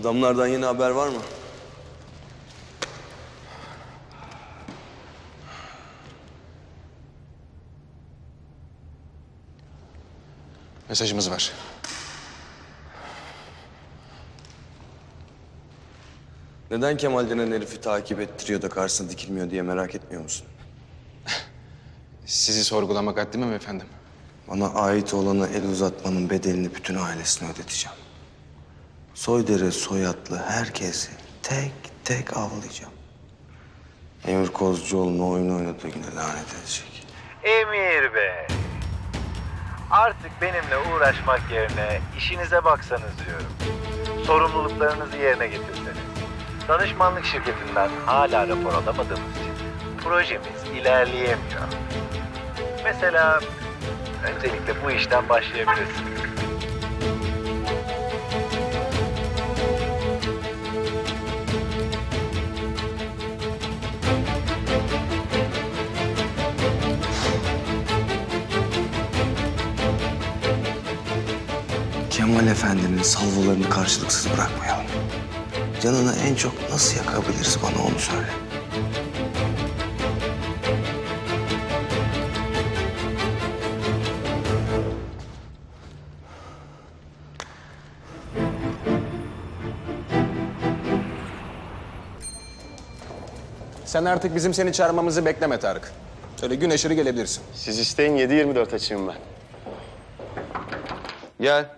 Adamlardan yeni haber var mı? Mesajımız var. Neden Kemal denen herifi takip ettiriyor da karşısına dikilmiyor diye merak etmiyor musun? Sizi sorgulamak haddime mi efendim? Bana ait olanı el uzatmanın bedelini bütün ailesine ödeteceğim. Soydere soyadlı herkesi tek tek avlayacağım. Emir Kozcuoğlu'nun oyun oynadığı güne lanet edecek. Emir Bey. Artık benimle uğraşmak yerine işinize baksanız diyorum. Sorumluluklarınızı yerine getirseniz. Danışmanlık şirketinden hala rapor alamadığımız için projemiz ilerleyemiyor. Mesela öncelikle bu işten başlayabilirsiniz. Kemal Efendi'nin salvolarını karşılıksız bırakmayalım. Canını en çok nasıl yakabiliriz bana onu söyle. Sen artık bizim seni çağırmamızı bekleme Tarık. Öyle gün aşırı gelebilirsin. Siz isteyin 7-24 açayım ben. Gel.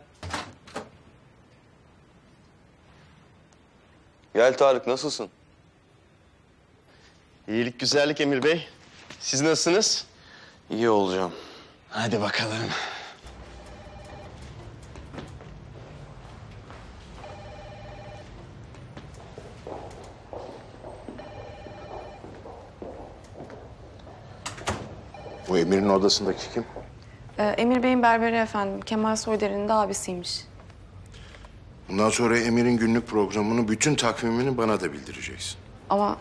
Gel Tarık nasılsın? İyilik güzellik Emir Bey. Siz nasılsınız? İyi olacağım. Hadi bakalım. Bu Emir'in odasındaki kim? Ee, Emir Bey'in berberi efendim. Kemal Soyder'in de abisiymiş. Bundan sonra Emir'in günlük programını, bütün takvimini bana da bildireceksin. Ama...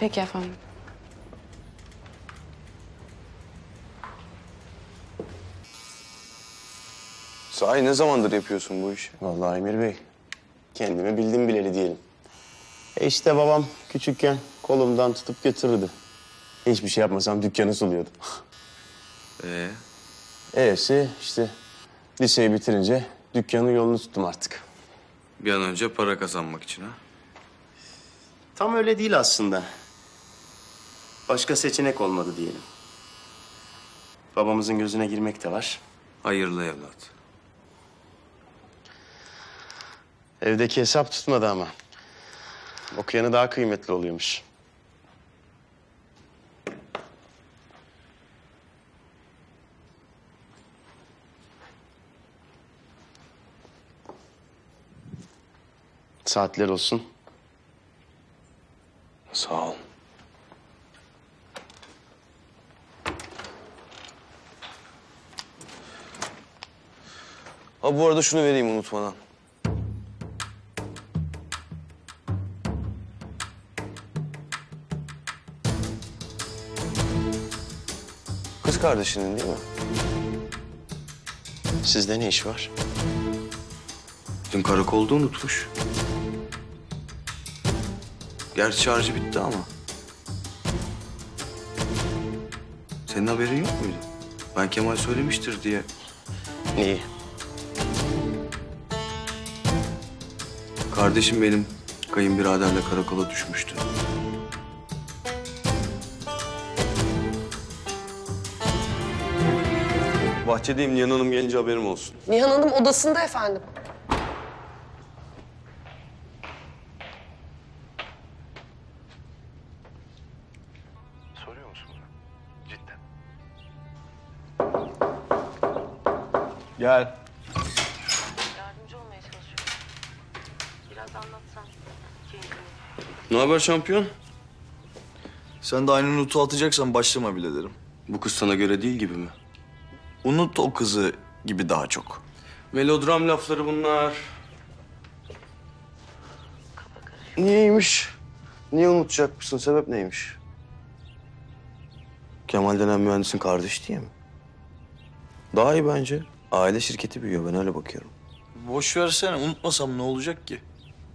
Peki efendim. Sahi ne zamandır yapıyorsun bu işi? Vallahi Emir Bey, kendimi bildim bileli diyelim. E işte babam küçükken kolumdan tutup götürürdü. Hiçbir şey yapmasam dükkanı suluyordu. Ee, E'si işte liseyi bitirince dükkanın yolunu tuttum artık. bir an önce para kazanmak için ha? Tam öyle değil aslında. Başka seçenek olmadı diyelim. Babamızın gözüne girmek de var. Hayırlı evlat. Evdeki hesap tutmadı ama. Okuyanı daha kıymetli oluyormuş. Saatler olsun. Sağ ol. Ha bu arada şunu vereyim unutmadan. Kız kardeşinin değil mi? Sizde ne iş var? Dün karakolda unutmuş. Gerçi şarjı bitti ama. Senin haberin yok muydu? Ben Kemal söylemiştir diye. Neyi? Kardeşim benim kayınbiraderle karakola düşmüştü. Bahçedeyim Nihan Hanım gelince haberim olsun. Nihan Hanım odasında efendim. Gel. Yardımcı olmaya çalışıyorum. Biraz anlatsan. Ne haber şampiyon? Sen de aynı notu atacaksan başlama bile derim. Bu kız sana göre değil gibi mi? Unut o kızı gibi daha çok. Melodram lafları bunlar. Niyeymiş? Niye unutacakmışsın? Sebep neymiş? Kemal denen mühendisin kardeş diye mi? Daha iyi bence. Aile şirketi büyüyor ben öyle bakıyorum. boş versene unutmasam ne olacak ki?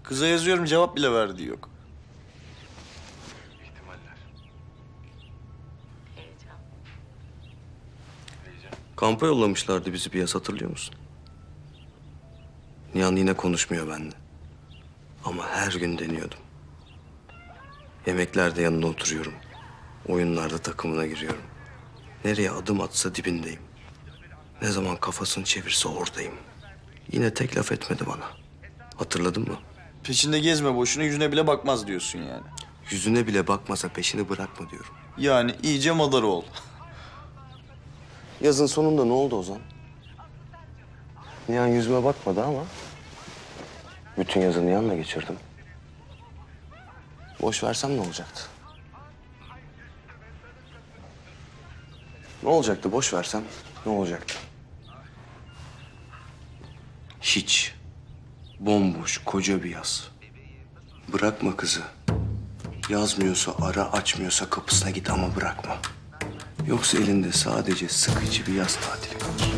Kıza yazıyorum cevap bile verdiği yok. İhtimaller. Heyecan. Kampa yollamışlardı bizi bir yaz hatırlıyor musun? Nihan yine konuşmuyor benimle. Ama her gün deniyordum. Yemeklerde yanına oturuyorum. Oyunlarda takımına giriyorum. Nereye adım atsa dibindeyim. Ne zaman kafasını çevirse oradayım. Yine tek laf etmedi bana. Hatırladın mı? Peşinde gezme boşuna yüzüne bile bakmaz diyorsun yani. Yüzüne bile bakmasa peşini bırakma diyorum. Yani iyice madar ol. Yazın sonunda ne oldu Ozan? Nihan yüzüme bakmadı ama... ...bütün yazı Nihan'la geçirdim. Boş versem ne olacaktı? Ne olacaktı boş versem ne olacaktı? Hiç. Bomboş koca bir yaz. Bırakma kızı. Yazmıyorsa ara, açmıyorsa kapısına git ama bırakma. Yoksa elinde sadece sıkıcı bir yaz tatili kalır.